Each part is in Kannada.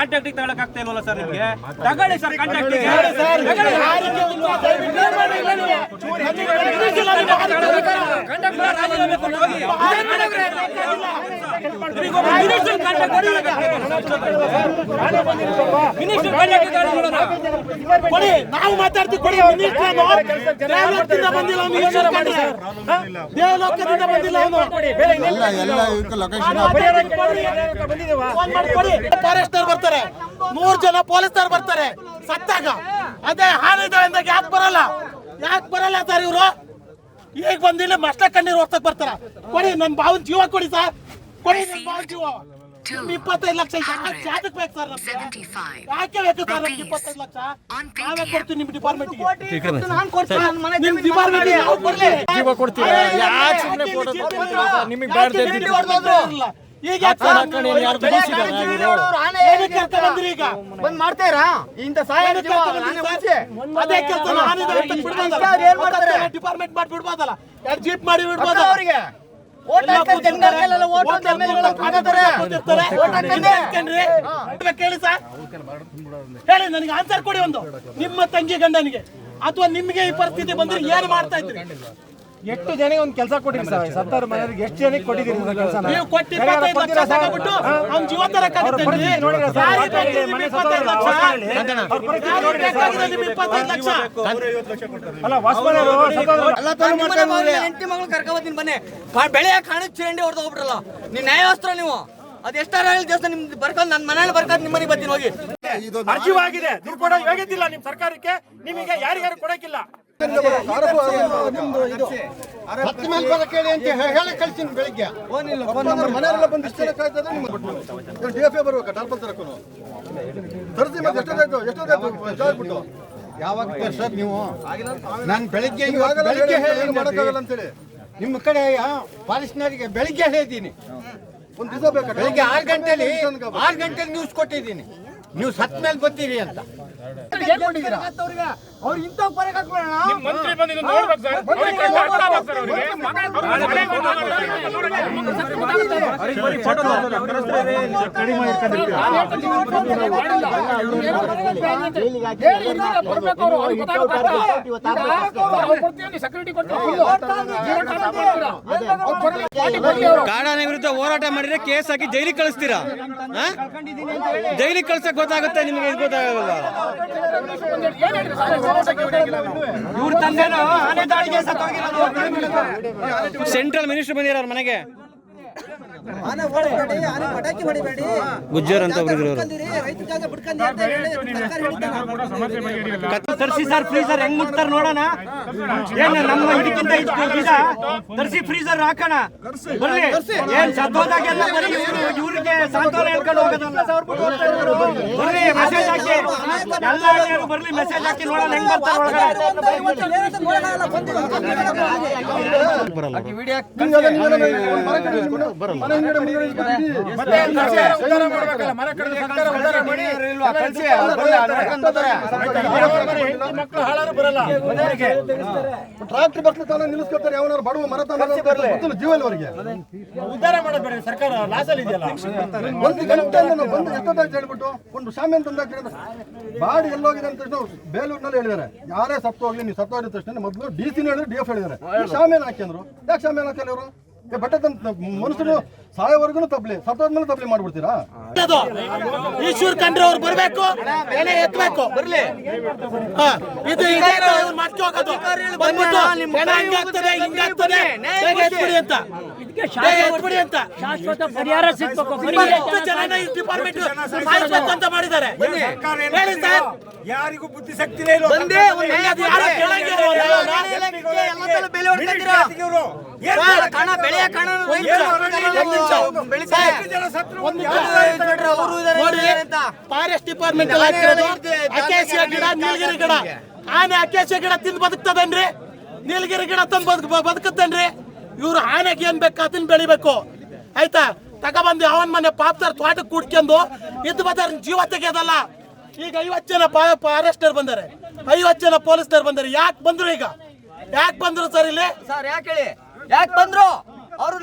ತಗೊಳ್ಳಿ ತಗೊಳಕ್ ಆಗ್ತಾ ಇಲ್ವಲ್ಲ ಸರ್ ನಿಮ್ಗೆ ತಗೊಳ್ಳಿ ಸರ್ ಕಾಂಟ್ಯಾಕ್ಟ್ ಕೊಡಿ ನಾವು ಮಾತಾಡ್ತೀವಿ ಕೊಡಿ ದೇವಲೋಕದಿಂದ ಬಂದಿಲ್ಲ ಅವನು ಈಶ್ವರ ಕಂಡ್ರೆ ದೇವಲೋಕದಿಂದ ಬಂದಿಲ್ಲ ಅವನು ಎಲ್ಲ ಎಲ್ಲ ಲೊಕೇಶನ್ ಫಾರೆಸ್ಟರ್ ಬರ್ತಾರೆ ನೂರ್ ಜನ ಪೊಲೀಸರು ಬರ್ತಾರೆ. ಸತ್ತಾಗ. ಅದೇ ಹಾನಿದೆ ಅಂದಾಗ ಯಾಕೆ ಬರಲ್ಲ? ಯಾಕೆ ಬರಲ್ಲ ಸರ್ ಇವರು? ಈಗ ಬಂದಿಲ್ಲ ಮಸ್ಟ ಕಣ್ಣೀರು ಹೊರ್ತಕ್ ಬರ್ತಾರ. ಕೊಡಿ ನನ್ ಬಾವನ್ ಜೀವ ಕೊಡಿ ಸರ್. ಕೊಡಿ ನನ್ ಬಾವನ್ ಜೀವ. ನಿಮ್ಗೆ ಇಪ್ಪತ್ತೈದು ಲಕ್ಷ ಯಾಕೆ ಬೇಕು ಸರ್ ಯಾಕೆ ಬೇಕು ಸರ್ ನಮ್ಗೆ ಇಪ್ಪತ್ತೈದು ಲಕ್ಷ? ನಾವೇ ಕೊಡ್ತೀವಿ ನಿಮ್ ಡಿಪಾರ್ಟ್ಮೆಂಟ್ ನಾನು ಕೊಡ್ತೀನಿ. ನಿಮ್ ಡಿಪಾರ್ಟ್ಮೆಂಟ್ ನಾವು ಕೊಡ್ಲಿ ಜೀವ ಕೊಡ್ತೀವಿ ಯಾಕೆ ತಗೊಳ್ತೀರಾ? ನಿಮಗೆ ಇದ್ದಿದ್ದು. ಈಗ? ಈಗ ಬಂದ್ ಮಾಡ್ತೀರಾ ಇಂತ ಸಹಾಯ ಅದೇ ಕೆಲಸ? ಡಿಪಾರ್ಟ್ಮೆಂಟ್ ಮಾಡಿ ಬಿಡ್ಬೋದಲ್ಲ. ಎರಡು ಜೀಪ್ ಮಾಡಿ ಅವರಿಗೆ. ಹೇಳಿ ನನಗೆ ಆನ್ಸರ್ ಕೊಡಿ ಒಂದು. ನಿಮ್ಮ ತಂಗಿ ಗಂಡನಿಗೆ. ಅಥವಾ ನಿಮ್ಗೆ ಈ ಪರಿಸ್ಥಿತಿ ಬಂದ್ರೆ ಏನ್ ಮಾಡ್ತಾ ಇದ್ರಿ ಎಷ್ಟು ಜನಕ್ಕೆ ಒಂದು ಕೆಲಸ ಕೊಟ್ಟಿರಿ ಸರ್? ಸತ್ತಾರ ಮನೆಯವ್ರಿಗೆ ಎಷ್ಟು ಜನಕ್ಕೆ ಕೊಟ್ಟಿದ್ದೀರಿ ಕೆಲಸ? ನೀವು ಕೊಟ್ಟು ಇಪ್ಪತ್ತೈದು ಲಕ್ಷ ತಗೊಂಡ್ಬಿಟ್ಟು ಅವ್ನ ಜೀವ ತರಕ್ಕಾಗುತ್ತೆ ನೋಡಿದ್ರ ಸರ್. ಲಕ್ಷ? ಅಲ್ಲ ಮಗಳು ಕರ್ಕೊಂಬತ್ತೀನಿ ಬನ್ನಿ. ಬೆಳೆಯ ಕಾಣಕ್ ಚರಂಡಿ ಹೊಡೆದು ಹೋಗ್ಬಿಟ್ರಲ್ಲ. ನೀವು ನ್ಯಾಯವಾಸ್ತ್ರ ನೀವು. ಅದ್ ಎಷ್ಟಾರ ಹೇಳಿ ದಿವಸ ನಿಮ್ದು? ಬರ್ಕೊಂಡು ನನ್ನ ಮನೇಲಿ ಬರ್ಕೊಂಡು ನಿಮ್ಮ ಮನೆಗೆ ಬರ್ತೀನಿ ಹೋಗಿ. ಅರ್ಜಿವಾಗಿದೆ. ದುಡ್ಡು ಕೊಡೋ ಯೋಗ್ಯತಿಲ್ಲ ನಿಮ್ಮ ಸರ್ಕಾರಕ್ಕೆ. ನಿಮಗೆ ಯಾರಿಗಾರು ಕೊಡಕ್ಕಿಲ್ಲ. ಹತ್ತು ಮೇಲೆ ಬರಕ್ಕೆ ಹೇಳಿ ಅಂತ ಹೇಳಿ ಕಳಿಸ್ತೀನಿ ಬೆಳಿಗ್ಗೆ. ಮನೆಯಲ್ಲ ಬಂದು ಇಷ್ಟು ಜನ ಕಾಯ್ತದೆ ಡಿ ಎಫ್ ಎ ಬರ್ಬೇಕಾ ಟಾರ್ಪಲ್ ತರಕ್ಕೂ ತರಿಸಿ ಮತ್ತೆ ಎಷ್ಟೊತ್ತಾಯ್ತು? ಎಷ್ಟೊತ್ತಾಯ್ತು? ಜಾಗ್ಬಿಟ್ಟು ಯಾವಾಗ ಸರ್ ನೀವು? ನಾನು ಬೆಳಿಗ್ಗೆ ಬೆಳಿಗ್ಗೆ ಹೇಳಿ ಮಾಡೋಕ್ಕಾಗಲ್ಲ ಅಂತೇಳಿ ನಿಮ್ಮ ಕಡೆ ಫಾರೆಸ್ಟ್ನರಿಗೆ ಬೆಳಿಗ್ಗೆ ಹೇಳಿದ್ದೀನಿ. ಒಂದು ದಿವಸ ಬೇಕಾ? ಬೆಳಿಗ್ಗೆ ಆರು ಗಂಟೆಲಿ ಆರು ಗಂಟೆಲಿ ನ್ಯೂಸ್ ಕೊಟ್ಟಿದ್ದೀನಿ. ನೀವು ಸತ್ ಮೇಲೆ ಬರ್ತೀರಿ ಅಂತ. ಅವ್ರು ಇಂಥ ಪರಕ್ ಹಾಕ್ಬೇಡ ಮಂತ್ರಿ ಬಂದಿದ್ದು ನೋಡ್ಬೇಕು ಸರ್. ಅವ್ರಿಗೆ ಕಷ್ಟ ಆಗ್ತದೆ ಸರ್ ಅವ್ರಿಗೆ. ಕಾಡಾನೆ ವಿರುದ್ಧ ಹೋರಾಟ ಮಾಡಿದ್ರೆ ಕೇಸ್ ಹಾಕಿ ಜೈಲಿಗೆ ಕಳಿಸ್ತೀರಾ? ಜೈಲಿಗೆ ಕಳ್ಸಕ್ ಗೊತ್ತಾಗುತ್ತೆ ನಿಮಗೆ ಇದು ಗೊತ್ತಾಗಲ್ಲ ಇವ್ರ ತಂದೆನೋ ಆನೆ ದಾಳಿಗೆ ಸೆಂಟ್ರಲ್ ಮಿನಿಸ್ಟರ್ ಬಂದಿರೋ ಮನೆಗೆ. ಪಟಾಕಿ ಹೊಡಿಬೇಡಿ. ಗುಜ್ಜರ್ ಅಂತ ಒಬ್ರು. ತರ್ಸಿ ಸರ್ ಫ್ರೀಸರ್ ಹೆಂಗ್ ಮುಟ್ತಾರ ನೋಡೋಣ? ಏನ್ ನಮ್ಮ ಇದಕ್ಕಿಂತ ಬೀಜ? ತರ್ಸಿ ಫ್ರೀಸರ್ ಹಾಕೋಣ. ಬರ್ಲಿ. ಏನ್ ಸತ್ತೋದಾಗೆಲ್ಲ ಬರೀ ಇವ್ರು ಇವ್ರಿಗೆ ಸಾಂತ್ವನ ಹೇಳ್ಕೊಂಡು ಹೋಗೋದಲ್ಲ? ಬರ್ಲಿ ಮೆಸೇಜ್ ಹಾಕಿ. ಎಲ್ಲ ಬರ್ಲಿ ಮೆಸೇಜ್ ಹಾಕಿ ನೋಡೋಣ ಹೆಂಗ್ ಬರ್ತಾರೆ ಒಳಗಡೆ? ಬರಲ್ಲ. ಟ್ರಾಕ್ಟರ್ ಬರ್ತಾನೆ ನಿಲ್ಲಿಸ್ಕೊತಾರೆ ಯಾವನಾರು ಬಡವ ಮರ ಗೊತ್ತಿಲ್ಲ ಜೀವನವರೆಗೆ ಉದ್ಧಾರ ಮಾಡಬೇಡ ಬೇಡ ಸರ್ಕಾರ ಲಾಸಲ್ಲಿ ಇದೆಯಲ್ಲ. ಒಂದು ಗಂಟೆ ನಾನು ಬಂದು ಎಷ್ಟೊತ್ತಾಯ್ತು ಹೇಳ್ಬಿಟ್ಟು ಒಂದು ಶಾಮಿಯಾನ ತಂದ ಬಾಡಿ ಎಲ್ಲೋಗಿದೆ ಅಂತ ತಕ್ಷಣ ಬೇಲೂರಿನಲ್ಲಿ ಹೇಳಿದ್ದಾರೆ. ಯಾರೇ ಸತ್ತು ಹೋಗ್ಲಿ ನೀವು ಸತ್ತು ಹೋಗಿದ ತಕ್ಷಣ ಮೊದಲು ಡಿ ಸಿ ಹೇಳಿದ್ರು ಡಿ ಎಫ್ ಹೇಳಿದ್ದಾರೆ. ಶಾಮಿಯಾನ ಹಾಕಿದ್ರು ಯಾಕೆ ಶಾಮಿಯನ್ ಹಾಕಲ್ಲ ಇವರು? ಬಟ್ಟೆ ತಂದು ಮನುಷ್ಯರು ಸಾಯೋವರೆಗೂ ತಬ್ಲಿ ಸತ್ತೋದ್ಮೇಲೆ ತಬ್ಲಿ ಮಾಡ್ಬಿಡ್ತೀರಾ? ಈಶ್ವರ್ ಖಂಡ್ರೆ ಅವ್ರು ಬರ್ಬೇಕು ಎಲೆ ಎತ್ತಬೇಕು ಬರ್ಲಿ. ಹಾ, ಇದು ಇದೇ ತರ ಇವ್ರು ಮಾಡ್ಕೊ ಹೋಗೋದು ಬಂದ್ಬಿಟ್ಟು ಹೆಣ ಹಿಂಗಾಗ್ತದೆ ಹಿಂಗಾಗ್ತದೆ ಬೇಗ ಎತ್ಬಿಡಿ ಅಂತ. ಬೇಗ ಎತ್ಬಿಡಿ ಅಂತ ಶಾಶ್ವತ ಪರಿಹಾರ ಸಿಗ್ಬೇಕು. ಎಷ್ಟು ಜನನ ಈ ಡಿಪಾರ್ಟ್ಮೆಂಟ್ ಸಾಯಿಸ್ಬೇಕು ಅಂತ ಮಾಡಿದ್ದಾರೆ. ಹೇಳಿ ಸರ್. ಯಾರಿಗೂ ಬುದ್ಧಿ ಶಕ್ತಿನೇ ಇಲ್ಲ. ಬಂದೇ ಯಾರೋ? ಎಲ್ಲ ಬೆಲೆ? ಕಣ ಬೆಳೆಯ ಕಣ ನೋಡಿ ಫಾರೆಸ್ಟ್ ಡಿಪಾರ್ಟ್ಮೆಂಟ್ ಅಕೇಶಿಯ ಗಿಡ ನೀಲಗಿರಿ ಗಿಡ. ಆನೆ ಅಕೇಶಿಯ ಗಿಡ ತಿಂದು ಬದುಕ್ತದನ್ರಿ? ನೀಲಗಿರಿ ಗಿಡ ತಂದು ಬದುಕ್ ಬದುಕುತ್ತೇನ್ರಿ? ಇವ್ರು ಆನೆಗೆ ಏನ್ ಬೇಕು ಅದನ್ನ ಬೆಳಿಬೇಕು. ಆಯ್ತಾ? ತಗೊಬಂದು ಅವನ್ ಮನೆ ಪಾಪ್ತಾರ ತೋಟಕ್ಕೆ ಕುಡ್ಕೊಂಡು ಇದ್ದು ಬದಾರ ಜೀವ ತೆಗೆಯೋದಲ್ಲ. ಈಗ ಐವತ್ತು ಜನ ಫಾರೆಸ್ಟರ್ ಬಂದಾರೆ. ಐವತ್ತು ಜನ ಪೊಲೀಸ್ನರ್ ಬಂದಾರೆ. ಯಾಕೆ ಬಂದ್ರು ಈಗ? ಯಾಕೆ ಬಂದ್ರು ಸರ್ ಇಲ್ಲಿ? ಸರ್ ಯಾಕೆ ಹೇಳಿ? ಯಾಕೆ ಬಂದ್ರು? ಅವರು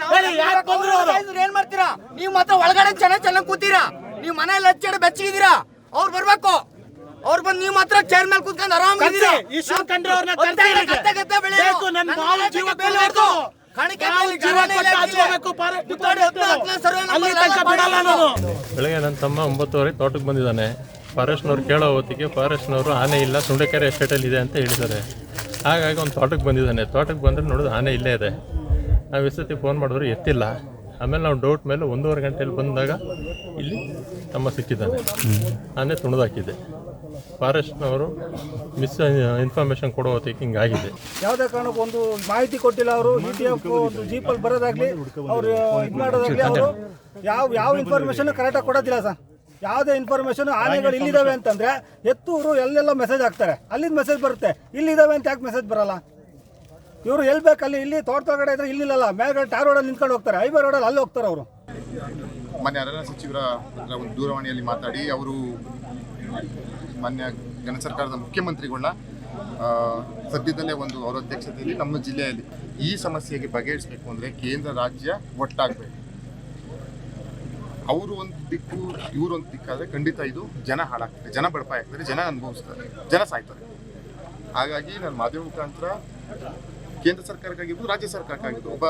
ಯಾಕ್ ಬಂದ್ರು? ಅವ್ರು? ಏನ್ ಮಾಡ್ತೀರಾ? ನೀವು ಮಾತ್ರ ಒಳಗಡೆ ಚೆನ್ನಾಗಿ ಚೆನ್ನಾಗ್ ಕೂತೀರಾ? ನೀವು ಮನೆಯಲ್ಲಿ ಹಚ್ಚಿ ಬೆಚ್ಚಗಿದ್ದೀರಾ? ಅವ್ರು ಬರ್ಬೇಕು. ಅವ್ರು ಬಂದು ನೀವು ಮಾತ್ರ ಚೇರ್ ಮೇಲೆ ಕೂತ್ಕೊಂಡು ಆರಾಮ್ ಕರ್ಸಿ, ಇಶ್ಯೂ ಕಂಡ್ರೆ ಅವ್ರನ್ನ ಕರ್ಸಿ ಇಲ್ಲಿಗೆ. ಬೇಕು, ನನ್ ಮಾವು ಜೀವ ಬೆಲೆವರ್ದು. ನಾವು ಜೀವ ಕೊಟ್ಟು ಹಚ್ಕೋಬೇಕು, ಫಾರೆಸ್ಟ್ ಡಿಪಾರ್ಟ್ಮೆಂಟ್ ಅಲ್ಲಿ ತನಕ ಬಿಡಲ್ಲ ನಾನು. ಬೆಳಗ್ಗೆ ನನ್ನ ತಮ್ಮ ಒಂಬತ್ತುವರೆ ತೋಟಕ್ಕೆ ಬಂದಿದ್ದಾನೆ. ಫಾರೆಸ್ಟ್ನವ್ರು ಕೇಳೋ ಹೊತ್ತಿಗೆ ಫಾರೆಸ್ಟ್ನವರು ಆನೆ ಇಲ್ಲ ಸುಂಡಕೆರೆ ಎಸ್ಟೇಟಲ್ಲಿ ಇದೆ ಅಂತ ಹೇಳಿದ್ದಾರೆ. ಹಾಗಾಗಿ ಒಂದು ತೋಟಕ್ಕೆ ಬಂದಿದ್ದಾನೆ. ತೋಟಕ್ಕೆ ಬಂದರೆ ನೋಡಿದ್ರೆ ಆನೆ ಇಲ್ಲೇ ಇದೆ. ನಾವು ಸತಿ ಫೋನ್ ಮಾಡಿದ್ರು ಎತ್ತಿಲ್ಲ. ಆಮೇಲೆ ನಾವು ಡೌಟ್ ಮೇಲೆ ಒಂದೂವರೆ ಗಂಟೆಯಲ್ಲಿ ಬಂದಾಗ ಇಲ್ಲಿ ತಮ್ಮ ಸಿಕ್ಕಿದ್ದಾನೆ. ಆನೆ ತುಣಿದಾಕಿದೆ ಫಾರೆಸ್ಟ್ನವರು ಮಿಸ್ ಇನ್ಫಾರ್ಮೇಶನ್ ಕೊಡೋ ಹೊತ್ತಿಗೆ ಹಿಂಗಾಗಿದೆ ಯಾವುದೇ ಕಾರಣಕ್ಕೂ ಒಂದು ಮಾಹಿತಿ ಕೊಟ್ಟಿಲ್ಲ ಅವರು. ಇ ಟಿ ಎಫ್ ಒಂದು ಜೀಪಲ್ಲಿ ಬರೋದಾಗಲಿ ಅವ್ರು ಇದು ಮಾಡೋದಾಗಲಿ ಅವರು ಯಾವ ಯಾವ ಇನ್ಫಾರ್ಮೇಶನ್ ಕರೆಕ್ಟಾಗಿ ಕೊಡೋದಿಲ್ಲ ಸರ್. ಯಾವುದೇ ಇನ್ಫಾರ್ಮೇಶನ್ ಆನೆಗಳು ಇಲ್ಲಿದ್ದಾವೆ ಅಂತಂದ್ರೆ ಎತ್ತೂರು ಎಲ್ಲೆಲ್ಲ ಮೆಸೇಜ್ ಹಾಕ್ತಾರೆ. ಅಲ್ಲಿಂದ ಮೆಸೇಜ್ ಬರುತ್ತೆ. ಇಲ್ಲಿದ್ದಾವೆ ಅಂತ ಯಾಕೆ ಮೆಸೇಜ್ ಬರಲ್ಲ? ಇವರು ಎಲ್ಲಿ ಬೇಕು ಅಲ್ಲಿ ಇಲ್ಲಿ ತೋಟದೊಳಗಡೆ ಇದ್ರೆ ಇಲ್ಲಿಲ್ಲ ಮೇಲ್ಗಡೆ ಟಾರ್ ರೋಡಲ್ಲಿ ನಿಂತ್ಕೊಂಡು ಹೋಗ್ತಾರೆ. ಐಬರ್ ರೋಡಲ್ಲಿ ಅಲ್ಲಿ ಹೋಗ್ತಾರೆ ಅವರು. ಮೊನ್ನೆ ಅರಣ್ಯ ಸಚಿವರ ಒಂದು ದೂರವಾಣಿಯಲ್ಲಿ ಮಾತಾಡಿ ಅವರು ಮಾನ್ಯ ಜನ ಸರ್ಕಾರದ ಮುಖ್ಯಮಂತ್ರಿಗಳನ್ನ ಸದ್ಯದಲ್ಲೇ ಒಂದು ಅವರ ಅಧ್ಯಕ್ಷತೆಯಲ್ಲಿ ನಮ್ಮ ಜಿಲ್ಲೆಯಲ್ಲಿ ಈ ಸಮಸ್ಯೆಗೆ ಬಗೆಹರಿಸಬೇಕು ಅಂದರೆ ಕೇಂದ್ರ ರಾಜ್ಯ ಒಟ್ಟಾಗಬೇಕು. ಅವರು ಒಂದು ದಿಕ್ಕು, ಇವರು ಒಂದು ದಿಕ್ಕಾದರೆ ಖಂಡಿತ ಇದು ಜನ ಹಾಳಾಗ್ತದೆ. ಜನ ಬಡಪಾಯ ಆಗ್ತಾರೆ ಜನ ಅನುಭವಿಸ್ತಾರೆ, ಜನ ಸಾಯ್ತಾರೆ. ಹಾಗಾಗಿ ನಾನು ಮಾಧ್ಯಮ ಮುಖಾಂತರ ಕೇಂದ್ರ ಸರ್ಕಾರಕ್ಕಾಗಿರ್ಬೋದು, ರಾಜ್ಯ ಸರ್ಕಾರಕ್ಕಾಗಿರ್ಬೋದು, ಒಬ್ಬ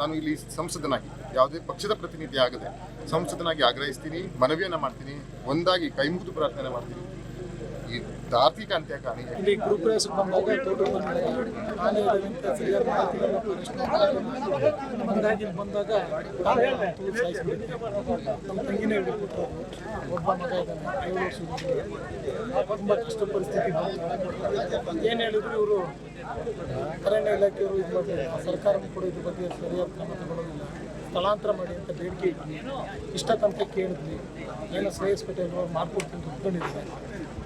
ನಾನು ಇಲ್ಲಿ ಸಂಸದನಾಗಿ, ಯಾವುದೇ ಪಕ್ಷದ ಪ್ರತಿನಿಧಿ ಆಗದೆ ಸಂಸದನಾಗಿ ಆಗ್ರಹಿಸ್ತೀನಿ, ಮನವಿಯನ್ನು ಮಾಡ್ತೀನಿ, ಒಂದಾಗಿ ಕೈ ಮುಗಿದು ಪ್ರಾರ್ಥನೆ ಮಾಡ್ತೀನಿ. ಆರ್ಥಿಕ ಅಂತ್ಯ ಬಂದಾಗ ಬಂದಾಗ ಹಿಡಿದ್ಬಿಟ್ರು ಒಬ್ಬ ತುಂಬ ಕಷ್ಟ ಪರಿಸ್ಥಿತಿ ಏನು ಹೇಳಿದ್ರು ಇವರು? ಅರಣ್ಯ ಇಲಾಖೆಯವರು ಇದು ಬಗ್ಗೆ, ಸರ್ಕಾರನೂ ಕೂಡ ಇದ್ರ ಬಗ್ಗೆ ಸರಿಯಾದ ಕ್ರಮ ತಗೊಳ್ಳೋದಿಲ್ಲ ಸ್ಥಳಾಂತರ ಮಾಡಿ ಅಂತ ಬೇಡಿಕೆ ಇಟ್ವಿ. ಇಷ್ಟ ತನಕ ಕೇಳಿದ್ವಿ. ಏನೋ ಶ್ರೇಯಸ್ಪೇಟೆ ಮಾಡ್ಕೊಡ್ತೀನಿ ಒಪ್ಕೊಂಡಿದ್ದಾರೆ